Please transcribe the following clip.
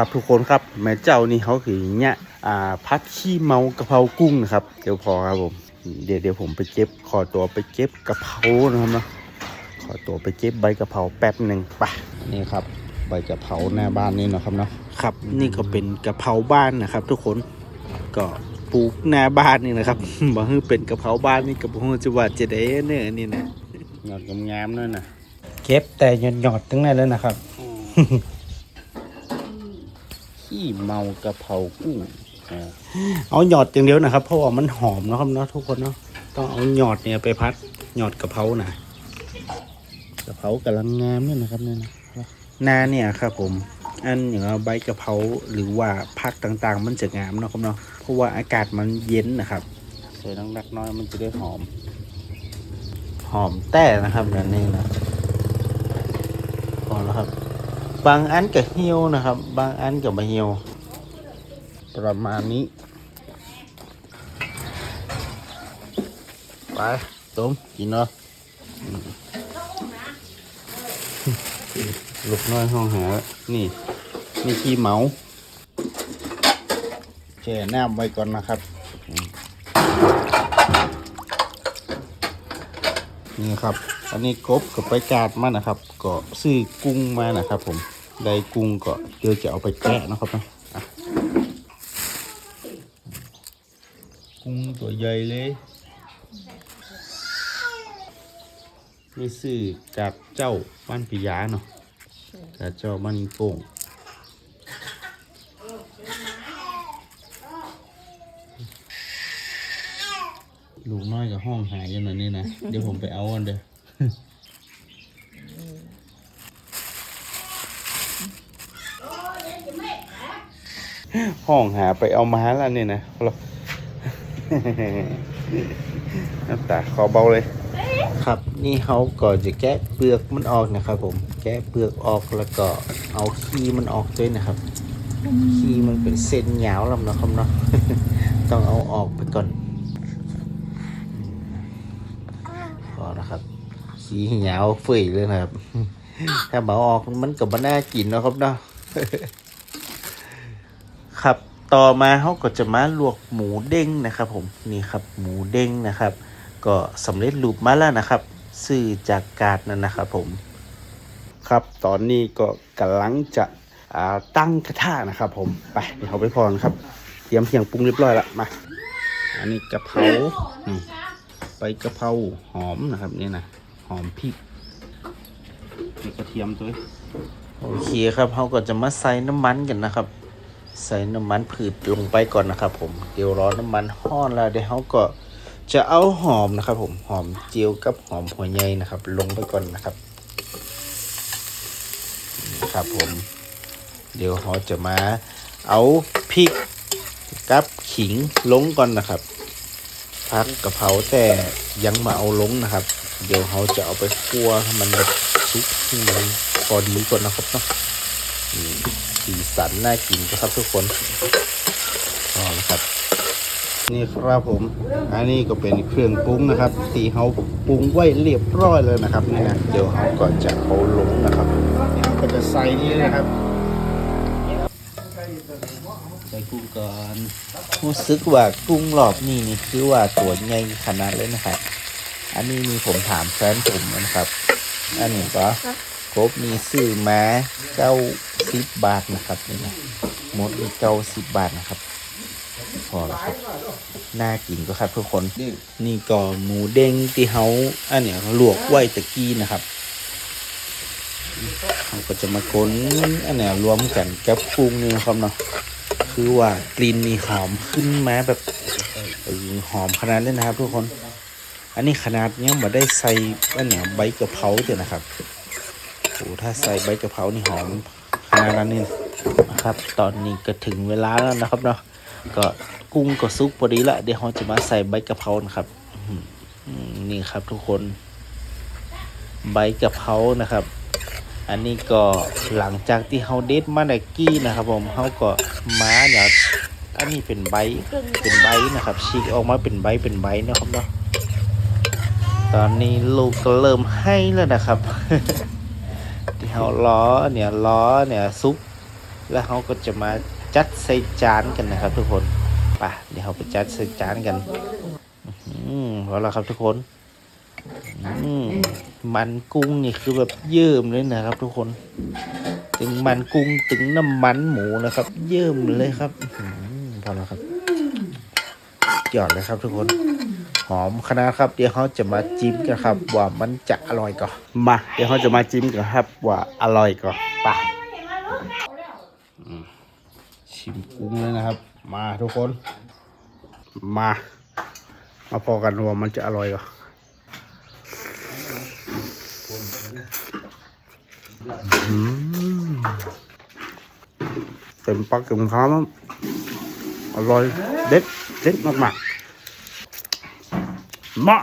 ครับทุกคนครับแม่เจ้านี่เขาคือเนี่ยอ่าพัดขี้เมากะเพรากุ้งนะครับ เดี๋ยวพอครับผมเดี๋ยวเดี๋ยวผมไปเก็บขอตัวไปเก็บกะเพรานะครับเนาะขอตัวไปเก็บใบกะเพราแป๊บหนึ่งไปนี่ครับ ใบกะเพราหน้าบ้านนี่เนาะครับเนาะครับ นี่ก็เป็นกะเพราบ้านนะครับ ทุกคนก็ปลูกหน้าบ้านนี่นะครับบอกให้เป็นกะเพราบ้านนี่กับผมจะว่าจะได้เนี่ยนี่นะหยอดงามๆนั่นนะเก็บแต่หยอดหยอดๆทั้งนั้นแล้วนะครับ ขี้เมากะเพรากุ้งเอาหยอดอย่างเดียวนะครับ เพราะว่ามันหอมนะครับเนาะทุกคนเนาะต้องเอาหยอดเนี่ยไปพัดหยอดกระเพรานะกระเพรากำลังงามเนี่ยนะครับเนี่ยนะนาเนี่ยครับผมอันอย่างเอาใบกระเพราหรือว่าผักต่างๆ มันจะงามนะครับเนาะเพราะว่าอากาศมันเย็นนะครับใส่น้ำหนักน้อยมันจะได้หอม หอมแต่นะครับนั่นนี่นะพอแล้วครับ บางอันก็เหี่ยวนะครับ บางอันก็ไม่เหี่ยว ประมาณนี้ ไปต้มกินเนาะลูกน้อยห้องหา นี่ นี่ขี้เมาแช่น้ำไว้ก่อนนะครับ นี่ครับ อันนี้กบกับไปกาดมานะครับ ก็ซื้อกุ้งมานะครับผม ได้กุ้งก็เดี๋ยวจะเอาไปแกะนะครับนะอะกุ้งตัวใหญ่เลยนี่ซื้อกับเจ้าบ้านปิยาเนาะกับเจ้าบ้านโป่งลูกน้อยกับห้องหายยู่นั่นนี่นะ เดี๋ยวผมไปเอาอันเด้อ ห้องหาไปเอามาแล้วเนี่ยนะเราน้ำตาคอเบาเลย ครับนี่เขาก็จะแกะเปลือกมันออกนะครับผม แกะเปลือกออกแล้วก็เอาขี้มันออกด้วยนะครับขี้มันเป็นเส้นยาวลำนะครับเนาะต้องเอาออกไปก่อนพอนะครับขี้ยาวเฟยเลยนะครับ ถ้าเบาออกมันก็บ่น่ากินนะครับเนาะ ต่อมาเขาก็จะมาลวกหมูเด้งนะครับผมนี่ครับหมูเด้งนะครับ ก็สำเร็จรูปมาแล้วนะครับ ซื้อจากกาดนั่นนะครับผมครับตอนนี้ก็กำลังจะอ่าตั้งกระทะนะครับ ผมไปเดี๋ยวเขาไปพรครับเตรียมเพียงปรุงเรียบร้อยละมาอันนี้กะเพรานี่ไปกะเพราหอมนะครับนี่นะหอมพริกมีกระเทียมด้วยโอเคครับเขาก็จะมาใส่น้ำมันกันนะครับ ใส่น้ำมันผืดลงไปก่อนนะครับผมเดี๋ยวรอน้ำมันห้อนแล้วเดี๋ยวเขาก็จะเอาหอมนะครับ ผมหอมเจียวกับหอมหัวใหญ่นะครับ ลงไปก่อนนะครับนี่ครับผม เดี๋ยวเขาจะมาเอาพริกกับขิงลงก่อนนะครับพักกะเพราแต่ยังมาเอาลงนะครับ เดี๋ยวเขาจะเอาไปคั่วให้มันแบบซุกให้มันพอดีก่อนนะครับเนาะ สีสันน่ากินครับทุกคนอ๋อนะครับ นี่ครับผม อันนี้ก็เป็นเครื่องปรุงนะครับที่เขาปรุงไว้เรียบร้อยเลยนะครับนี่นะเดี๋ยวเขาก็จะเอาลงนะครับเขาก็จะใส่นี่นะครับใส่กุ้งก่อนรู้สึกว่ากุ้งรอบนี้นี่คือว่าตัวใหญ่ขนาดเลยนะครับอันนี้มีผมถามแฟนผมนะครับ อันนี้ก็ครบมีซื้อมาเก้า สิบบาทนะครับนี่นะหมดเก้าสิบบาทนะครับ พอแล้วครับน่ากินก็ครับทุกคนนี่ก็หมูเด้งที่เขาอันเนี้ยลวกไว้ตะกี้นะครับเขาก็จะมาค้นอันเนี้ยรวมกันกับกุ้งนี่นะครับเนาะคือว่ากลิ่นนี่หอมขึ้นมาแบบเออหอมขนาดเลยนะครับ ทุกคน อันนี้ขนาดยังมาได้ใส่อันเนี้ยใบกะเพราเดียวนะครับโอ้ถ้าใส่ใบกะเพรานี่หอม ขนาดนั้นนี่นะครับ ตอนนี้ก็ถึงเวลาแล้วนะครับเนาะก็กุ้งก็ซุกพอดีละเดี๋ยวเราจะมาใส่ใบกะเพรานะครับนี่ครับทุกคน ใบกะเพรานะครับ อันนี้ก็หลังจากที่เฮาเด็ดมาไดกี้นะครับ ผมเฮาก็มาเนี่ยอันนี้เป็นใบเป็นใบนะครับฉีกออกมาเป็นใบเป็นใบนะครับเนาะตอนนี้ลูกก็เริ่มให้แล้วนะครับ ที่เฮาล้อเนี่ยล้อเนี่ยซุกแล้วเขาก็จะมาจัดใส่จานกันนะครับ ทุกคนไปเดี๋ยวเราไปจัดใส่จานกันอืมพอแล้วครับทุกคนอืมมันกุ้งนี่คือแบบเยิ่มเลยนะครับ ทุกคน ถึงมันกุ้งถึงน้ำมันหมูนะครับ เยิ่มเลยครับอื้อหือพอแล้วครับยอดเลยครับทุกคน หอมขนาดครับ เดี๋ยวเขาจะมาจิ้มกันครับ ว่ามันจะอร่อยก่อนมาเดี๋ยวเขาจะมาจิ้มกันครับ ว่าอร่อยก่อนไปอืมชิมกุ้งเลยนะครับ มาทุกคน มา มาพอกันว่ามันจะอร่อยก่อนอืมเต็มปากเต็มคำครับอร่อยเด็ดเด็ดมากๆ มา